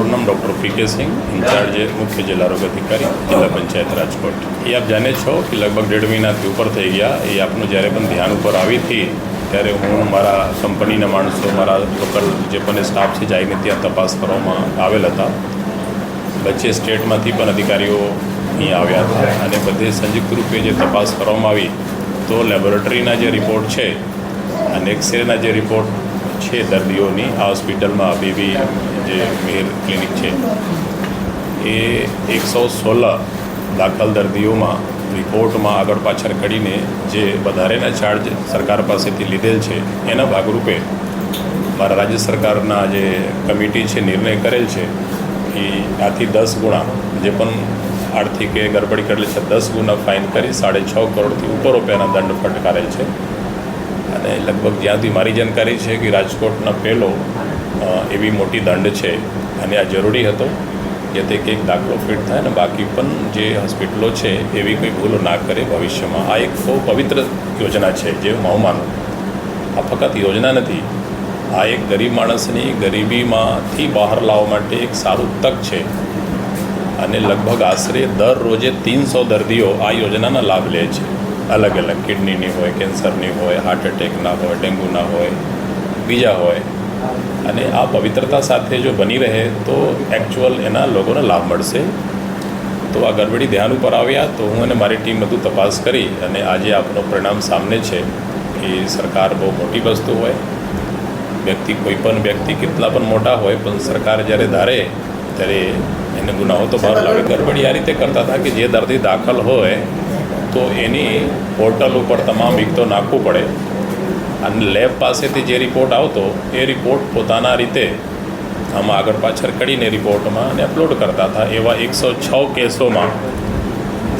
મારું નામ ડૉક્ટર પી કે સિંહ, ઇન્ચાર્જ મુખ્ય જિલ્લા આરોગ્ય અધિકારી, જિલ્લા પંચાયત રાજકોટ. એ આપ જાણે છો કે લગભગ દેઢ મહિનાથી ઉપર થઈ ગયા. એ આપનું જ્યારે પણ ધ્યાન ઉપર આવી હતી, ત્યારે હું મારા કંપનીના માણસો, મારા લોકલ જે પણ સ્ટાફ છે, જઈને ત્યાં તપાસ કરવામાં આવેલ હતા. વચ્ચે સ્ટેટમાંથી પણ અધિકારીઓ અહીં આવ્યા હતા અને બધે સંયુક્ત રૂપે જે તપાસ કરવામાં આવી, તો લેબોરેટરીના જે રિપોર્ટ છે અને એક્સરેના જે રિપોર્ટ છે દર્દીઓની, આ હોસ્પિટલમાં બેબી જે મેર ક્લિનિક છે, એ એકસો સોળ દાખલ દર્દીઓમાં રિપોર્ટમાં આગળ પાછળ કરીને જે વધારેના ચાર્જ સરકાર પાસેથી લીધેલ છે, એના ભાગરૂપે મારા રાજ્ય સરકારના જે કમિટી છે, નિર્ણય કરેલ છે કે આથી દસ ગુણા, જે પણ આર્થિક એ ગડબડી કરેલી છે, દસ ગુણા ફાઇન કરી સાડે છ કરોડથી ઉપર રૂપિયાના દંડ ફટકારેલ છે. અને લગભગ જ્યાંથી મારી જાણકારી છે કે રાજકોટના પહેલો એવી મોટી દંડ છે અને આ જરૂરી હતો જેથી કંઈક દાખલો ફિટ થાય અને બાકી પણ જે હોસ્પિટલો છે એવી કોઈ ભૂલો ના કરે ભવિષ્યમાં. આ એક બહુ પવિત્ર યોજના છે જે હું માનું. આ ફક્ત યોજના નથી, આ એક ગરીબ માણસની ગરીબીમાંથી બહાર લાવવા માટે એક સારું તક છે. અને લગભગ આશરે દર રોજે ત્રણસો દર્દીઓ આ યોજનાના લાભ લે છે. અલગ અલગ કિડનીની હોય, કેન્સરની હોય હાર્ટ એટેકના હોય, ડેન્ગ્યુના હોય, બીજા હોય. અને આ પવિત્રતા સાથે જો બની રહે તો એકચ્યુઅલ એના લોકોને લાભ મળશે. તો આ ગડબડી ધ્યાન ઉપર આવ્યા તો હું અને મારી ટીમ બધું તપાસ કરી અને આજે આપનો પરિણામ સામને છે કે સરકાર બહુ મોટી વસ્તુ હોય. વ્યક્તિ કોઈ પણ વ્યક્તિ કેટલા પણ મોટા હોય પણ સરકાર જ્યારે ધારે ત્યારે એને ગુનાહો તો બહાર લાવે ગડબડી આ રીતે કરતા હતા કે જે દર્દી દાખલ હોય તો એની પોર્ટલ ઉપર તમામ વિગતો નાખવું પડે. અને લેબ પાસેથી જે રિપોર્ટ આવતો, એ રિપોર્ટ પોતાના રીતે આમાં આગળ પાછળ કરીને રિપોર્ટમાં અને અપલોડ કરતા હતા. એવા એકસો છ કેસોમાં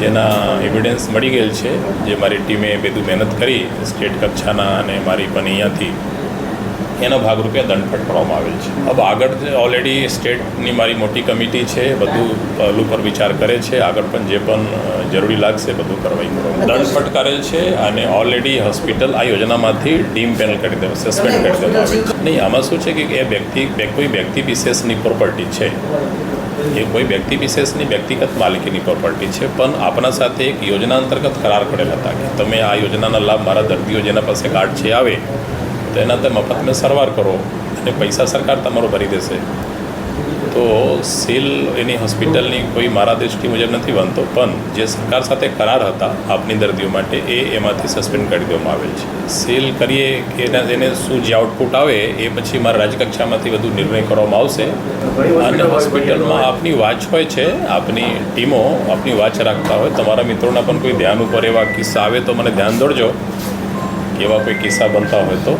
જેના એવિડન્સ મળી ગયેલ છે, જે મારી ટીમે બધું મહેનત કરી સ્ટેટ કક્ષાના અને મારી પણ અહીંયાથી એના ભાગરૂપે દંડ ફટકારવામાં આવેલ છે. હવે આગળ ઓલરેડી સ્ટેટની મારી મોટી કમિટી છે બધું પહેલું પર વિચાર કરે છે આગળ પણ જે પણ જરૂરી લાગશે બધું કરવાઈ કરવામાં દંડ ફટકારેલ છે અને ઓલરેડી હોસ્પિટલ આ યોજનામાંથી ડીમ પેનલ કરી દેવા સસ્પેન્ડ કરી દેવામાં આવે છે. નહીં આમાં શું છે કે એ વ્યક્તિ કોઈ વ્યક્તિ વિશેષની પ્રોપર્ટી છે. એ કોઈ વ્યક્તિ વિશેષની વ્યક્તિગત માલિકીની પ્રોપર્ટી છે પણ આપણા સાથે એક યોજના અંતર્ગત કરાર કરેલા હતા કે તમે આ યોજનાના લાભ મારા દર્દીઓ જેના પાસે કાર્ડ છે આવે તો એના અંદર મફત મેં સારવાર કરો અને પૈસા સરકાર તમારો ભરી દેશે. તો સીલ એની હોસ્પિટલની કોઈ મારા દૃષ્ટિ મુજબ નથી બનતો, પણ જે સરકાર સાથે કરાર હતા આપની દર્દીઓ માટે એ એમાંથી સસ્પેન્ડ કરી દેવામાં આવેલ છે. સીલ કરીએ કે એના એને શું જે આઉટપુટ આવે એ પછી મારા રાજ્યકક્ષામાંથી વધુ નિર્ણય કરવામાં આવશે. અને હોસ્પિટલમાં આપની વાચ હોય છે, આપની ટીમો આપની વાચ રાખતા હોય. તમારા મિત્રોના પણ કોઈ ધ્યાન ઉપર એવા કિસ્સા આવે તો મને ધ્યાન દોડજો એવા કોઈ કિસ્સા બનતા હોય તો.